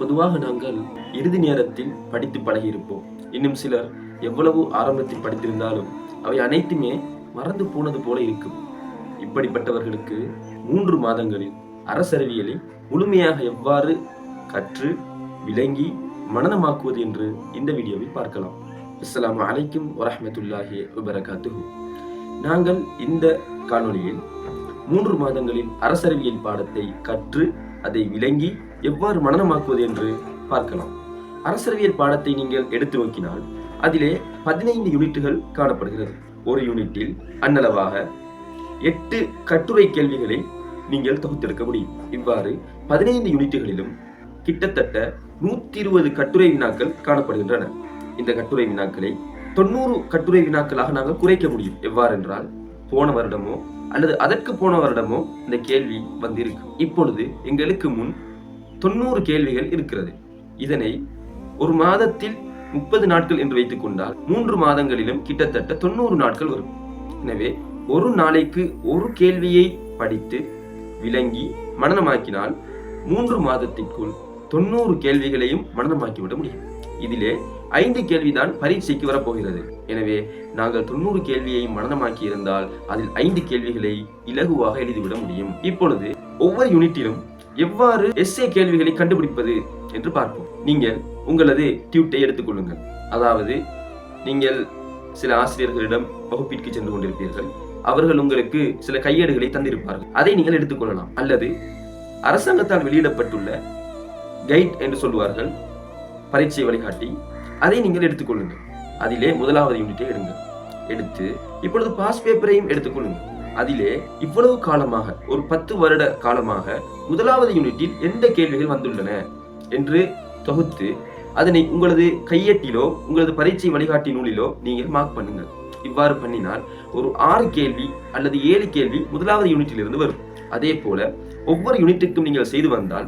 பொதுவாக நாங்கள் இறுதி நேரத்தில் படித்து பழகியிருப்போம். இன்னும் சிலர் எவ்வளவு ஆரம்பத்தில் படித்திருந்தாலும் அவை அனைத்துமே மறந்து போனது போல இருக்கும். இப்படிப்பட்டவர்களுக்கு மூன்று மாதங்களில் அரசறிவியலை முழுமையாக எவ்வாறு கற்று விளங்கி மனநமாக்குவது என்று இந்த வீடியோவில் பார்க்கலாம். அஸ்ஸலாமு அலைக்கும் வரமத்துல்லாஹி வபரகாத்து நாங்கள் இந்த காணொலியில் மூன்று மாதங்களில் அரசறிவியல் பாடத்தை கற்று அதை விளங்கி எவ்வாறு மனனமாக்குவது என்று பார்க்கலாம். அரசரவியல் பாடத்தை நீங்கள் எடுத்து நோக்கினால் அதிலே பதினைந்து யூனிட்டுகள் காணப்படுகிறது. ஒரு யூனிட்டில் அன்னளவாக எட்டு கட்டுரை கேள்விகளை நீங்கள் தொகுத்தெடுக்க முடியும். இவ்வாறு பதினைந்து யூனிட்டுகளிலும் கிட்டத்தட்ட நூத்தி இருபது கட்டுரை வினாக்கள் காணப்படுகின்றன. இந்த கட்டுரை வினாக்களை தொண்ணூறு கட்டுரை வினாக்களாக நாங்கள் குறைக்க முடியும். எவ்வாறென்றால் போன வருடமோ அல்லது அதற்கு போன வருடமோ இந்த கேள்வி வந்திருக்கு. இப்பொழுது எங்களுக்கு முன் தொண்ணூறு கேள்விகள் இருக்கிறது. இதனை ஒரு மாதத்தில் முப்பது நாட்கள் என்று வைத்துக் கொண்டால் மூன்று மாதங்களிலும் கிட்டத்தட்ட தொண்ணூறு நாட்கள் வரும். எனவே ஒரு நாளைக்கு ஒரு கேள்வியை படித்து விளங்கி மனநமாக்கினால் மூன்று மாதத்திற்குள் தொண்ணூறு கேள்விகளையும் மனநமாக்கிவிட முடியும். இதிலே ஐந்து கேள்விதான் பரீட்சைக்கு வரப்போகிறது. எனவே நாங்கள் தொண்ணூறு கேள்வியை மனதமாக்கி இருந்தால் அதில் ஐந்து கேள்விகளை இலகுவாக எழுதிவிட முடியும். இப்பொழுது ஒவ்வொரு யூனிட்டிலும் எவ்வாறு எஸ்ஏ கேள்விகளை கண்டுபிடிப்பது என்று பார்ப்போம். நீங்கள் உங்களது டியூட்டை எடுத்துக்கொள்ளுங்கள் அதாவது நீங்கள் சில ஆசிரியர்களிடம் வகுப்பிற்கு சென்று கொண்டிருப்பீர்கள். அவர்கள் உங்களுக்கு சில கையேடுகளை தந்திருப்பார்கள். அதை நீங்கள் எடுத்துக்கொள்ளலாம் அல்லது அரசாங்கத்தால் வெளியிடப்பட்டுள்ள கைட் என்று சொல்வார்கள் பரீட்சை வழிகாட்டி. அதை நீங்கள் எடுத்துக்கொள்ளுங்கள். அதிலே முதலாவது யூனிட்டை எடுங்கள். எடுத்து இப்பொழுது பாஸ் பேப்பரையும் எடுத்துக்கொள்ளுங்கள். அதிலே இவ்வளவு காலமாக ஒரு பத்து வருட காலமாக முதலாவது யூனிட்டில் எந்த கேள்விகள் வந்துள்ளன? என்று தொகுத்து அதனை உங்களது கையெட்டிலோ உங்களது பரீட்சை வழிகாட்டி நூலிலோ நீங்கள் மார்க் பண்ணுங்கள். இவ்வாறு பண்ணினால் ஒரு ஆறு கேள்வி அல்லது ஏழு கேள்வி முதலாவது யூனிட்டிலிருந்து வரும். அதே போல ஒவ்வொரு யூனிட்டுக்கும் நீங்கள் செய்து வந்தால்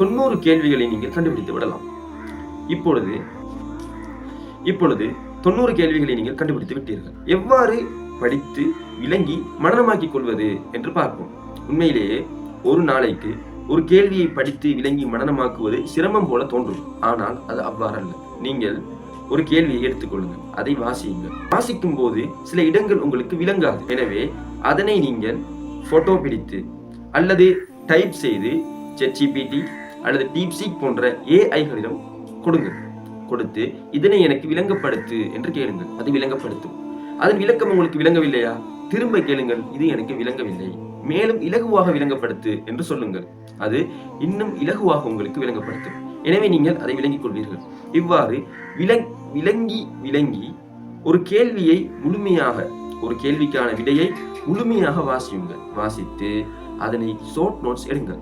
தொண்ணூறு கேள்விகளை நீங்கள் கண்டுபிடித்து விடலாம். இப்பொழுது இப்பொழுது தொண்ணூறு கேள்விகளை நீங்கள் கண்டுபிடித்து விட்டீர்கள். எவ்வாறு படித்து விளங்கி மனநமாக்கிக் கொள்வது என்று பார்ப்போம். உண்மையிலேயே ஒரு நாளைக்கு ஒரு கேள்வியை படித்து விளங்கி மனநமாக்குவது சிரமம் போல தோன்றும். ஆனால் அது அவ்வாறல்ல. நீங்கள் ஒரு கேள்வியை எடுத்துக்கொள்ளுங்கள் அதை வாசியுங்கள். வாசிக்கும் போது சில இடங்கள் உங்களுக்கு விளங்காது. எனவே அதனை நீங்கள் போட்டோ பிடித்து அல்லது டைப் செய்து ChatGPT அல்லது டீப்சிக் போன்ற ஏஐகளிடம் கொடுங்கள். கொடுத்து இதனை எனக்கு விளங்கப்படுத்து என்று கேளுங்கள். அது விளங்கப்படுத்தும். அதன் விளக்கம் உங்களுக்கு விளங்கவில்லையா? திரும்ப கேளுங்கள் இது எனக்கு விளங்கவில்லை. மேலும் இலகுவாக விளங்கப்படுத்து என்று சொல்லுங்கள். அது இன்னும் இலகுவாக உங்களுக்கு விளங்கப்படுத்தும். எனவே நீங்கள் அதை விளங்கிக் கொள்வீர்கள். இவ்வாறு விலங் விளங்கி விளங்கி ஒரு கேள்வியை முழுமையாக ஒரு கேள்விக்கான விடையை முழுமையாக வாசியுங்கள். வாசித்து அதனை ஷோர்ட் நோட்ஸ் எடுங்கள்.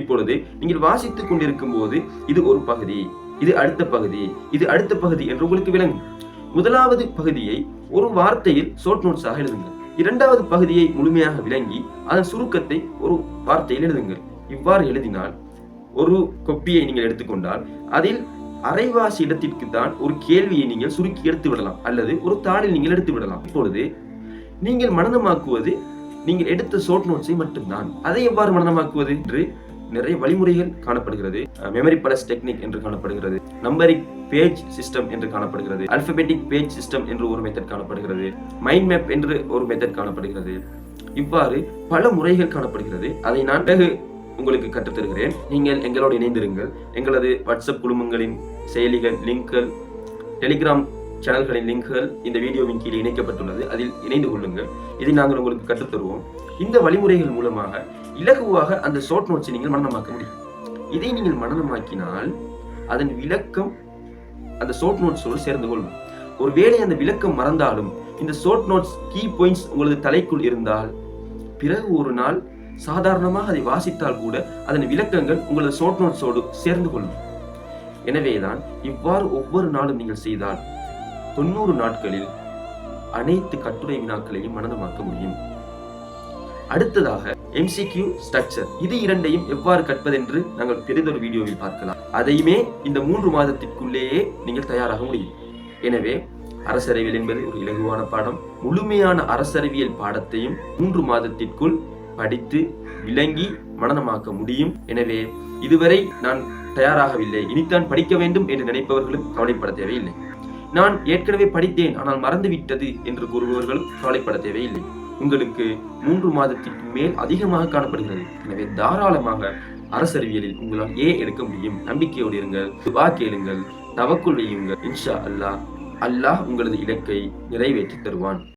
இப்பொழுது நீங்கள் வாசித்துக் கொண்டிருக்கும் போது இது ஒரு பகுதி. இது அடுத்த பகுதி. இது அடுத்த பகுதி என்று உங்களுக்கு விளங்கும். முதலாவது பகுதியை ஒரு வார்த்தையில் ஷோர்ட் நோட்ஸாக எழுதுங்கள். இரண்டாவது பகுதியை முழுமையாக விளங்கி அதன் சுருக்கத்தை ஒரு வார்த்தையில் எழுதுங்கள். இவ்வாறு எழுதினால் ஒரு கொப்பியை நீங்கள் எடுத்துக்கொண்டால் அதில் அரைவாசி இடத்திற்கு தான் ஒரு கேள்வியை நீங்கள் சுருக்கி எடுத்து விடலாம். அல்லது ஒரு தாளில் நீங்கள் எடுத்து விடலாம். இப்பொழுது நீங்கள் மனநமாக்குவது நீங்கள் எடுத்த ஷோர்ட் நோட்ஸை மட்டும்தான். அதை எவ்வாறு மனநமாக்குவது என்று நிறைய வழிமுறைகள் காணப்படுகிறது. மெமரி பலஸ் டெக்னிக் என்று காணப்படுகிறது. நம்பரிக் பேஜ் சிஸ்டம் என்று காணப்படுகிறது. அல்பபெட்டிக் பேஜ் சிஸ்டம் என்று ஒரு மெத்தட் காணப்படுகிறது. மைண்ட் மேப் என்று ஒரு மெத்தட் காணப்படுகிறது. இவ்வாறு பல முறைகள் காணப்படுகிறது. அதை நான் பிறகு உங்களுக்கு கற்றுத் தருகிறேன் நீங்கள் எங்களோடு இணைந்திருங்கள். எங்களது வாட்ஸ்அப் குழுமங்களின் செயலிகள் லிங்க்கள் டெலிகிராம் சேனல்களின் லிங்க்கள் இந்த வீடியோவின் கீழே இணைக்கப்பட்டுள்ளது. அதில் இணைந்து கொள்ளுங்கள். இதை நாங்கள் உங்களுக்கு கற்றுத்தருவோம். இந்த வழிமுறைகள் மூலமாக இலகுவாக அந்த ஷோர்ட் நோட்ஸை நீங்கள் மனநமாக்க முடியும். இதை நீங்கள் மனநமாக்கினால் அதன் விளக்கம் அந்த ஷோர்ட் நோட்ஸோடு சேர்ந்து கொள்ளும். ஒருவேளை அந்த விளக்கம் மறந்தாலும் இந்த ஷோர்ட் நோட்ஸ் கீ பாயிண்ட்ஸ் உங்களது தலைக்குள் இருந்தால் பிறகு ஒரு நாள் சாதாரணமாக அதை வாசித்தால் கூட அதன் விளக்கங்கள் உங்களது ஷோர்ட் நோட்ஸோடு சேர்ந்து கொள்ளும். எனவேதான் இவ்வாறு ஒவ்வொரு நாளும் நீங்கள் செய்தால் தொண்ணூறு நாட்களில் அனைத்து கட்டுரை வினாக்களையும் மனதமாக்க முடியும். அடுத்ததாக எம்சிக்யூ ஸ்ட்ரக்சர் இது இரண்டையும் எவ்வாறு கற்பதென்று நாங்கள் பெரிதொரு வீடியோவில் பார்க்கலாம். அதையுமே இந்த மூன்று மாதத்திற்குள்ளேயே நீங்கள் தயாராக முடியும். எனவே அரசறிவியல் என்பது ஒரு இலகுவான பாடம். முழுமையான அரசறிவியல் பாடத்தையும் மூன்று மாதத்திற்குள் படித்து விளங்கி மனநமாக்க முடியும். எனவே இதுவரை நான் தயாராகவில்லை. இனித்தான் படிக்க வேண்டும் என்று நினைப்பவர்களும் கவலைப்பட தேவையில்லை. நான் ஏற்கனவே படித்தேன் ஆனால் மறந்துவிட்டது என்று கூறுபவர்களும் கவலைப்பட தேவையில்லை. உங்களுக்கு மூன்று மாதத்திற்கு மேல் அதிகமாக காணப்படுகிறது. எனவே தாராளமாக அரசறிவியலில் உங்களால் ஏ எடுக்க முடியும்? நம்பிக்கையோடு இருங்கள் துவா கேளுங்கள் தவக்குள் வையுங்கள். இன்ஷா அல்லாஹ் அல்லாஹ் உங்களது இலக்கை நிறைவேற்றி தருவான்.